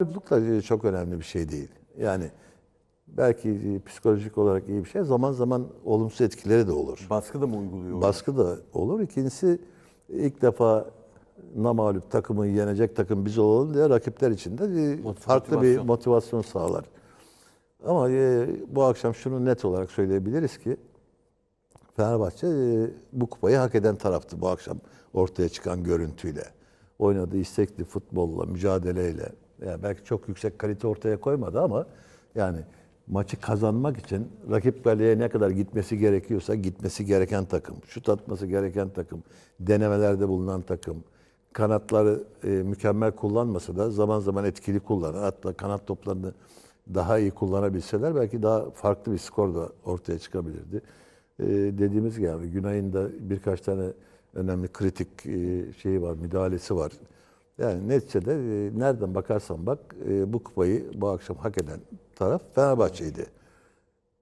Mağluplık da çok önemli bir şey değil. Yani belki psikolojik olarak iyi bir şey. Zaman zaman olumsuz etkileri de olur. Baskı da mı uyguluyor? Baskı da olur. İkincisi ilk defa namalup takımı yenecek takım biz olalım diye rakipler için de bir farklı bir motivasyon. motivasyon sağlar. Ama e, bu akşam şunu net olarak söyleyebiliriz ki Fenerbahçe e, bu kupayı hak eden taraftı bu akşam ortaya çıkan görüntüyle. Oynadığı istekli futbolla, mücadeleyle. Yani belki çok yüksek kalite ortaya koymadı ama yani maçı kazanmak için rakip kaleye ne kadar gitmesi gerekiyorsa gitmesi gereken takım, şut atması gereken takım, denemelerde bulunan takım, kanatları e, mükemmel kullanmasa da zaman zaman etkili kullanan, hatta kanat toplarını daha iyi kullanabilseler belki daha farklı bir skor da ortaya çıkabilirdi. Ee, dediğimiz gibi Günay'ın da birkaç tane önemli kritik e, şeyi var, müdahalesi var. Yani neticede e, nereden bakarsan bak e, bu kupayı bu akşam hak eden taraf Fenerbahçe'ydi.